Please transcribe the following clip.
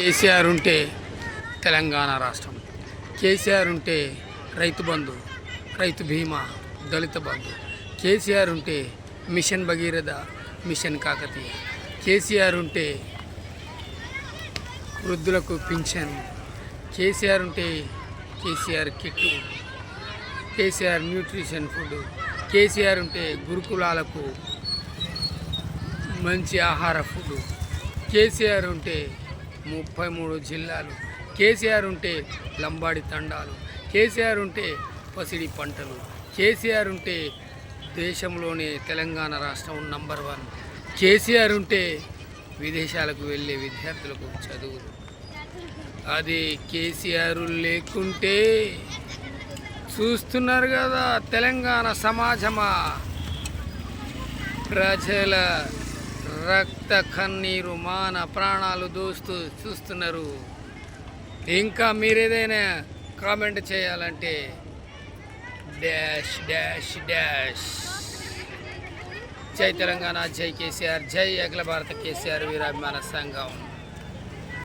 కేసీఆర్ ఉంటే తెలంగాణ రాష్ట్రం. కేసీఆర్ ఉంటే రైతు బంధు రైతు బీమా దళిత బంధు. కేసీఆర్ ఉంటే mission Bhagiratha mission Kakatiya. KCR ఉంటే వృద్ధులకు పింఛన్. కేసీఆర్ ఉంటే KCR kit. KCR nutrition food. KCR ఉంటే గురుకులాలకు మంచి ఆహార ఫుడ్. కేసీఆర్ ఉంటే ముప్పై మూడు జిల్లాలు. కేసీఆర్ ఉంటే లంబాడి తండాలు. కేసీఆర్ ఉంటే పసిడి పంటలు. కేసీఆర్ ఉంటే దేశంలోనే తెలంగాణ రాష్ట్రం నంబర్ వన్. కేసీఆర్ ఉంటే విదేశాలకు వెళ్ళే విద్యార్థులకు చదువులు. అది కేసీఆర్ లేకుంటే చూస్తున్నారు కదా తెలంగాణ సమాజమా? ప్రజల రక్త కన్నీరు మాన ప్రాణాలు దోస్తూ చూస్తున్నారు. ఇంకా మీరేదైనా కామెంట్ చేయాలంటే డాష్ డాష్ డాష్. జై తెలంగాణ జై కేసీఆర్ జై అఖిల భారత కేసీఆర్ వీరాభిమాన సంఘం.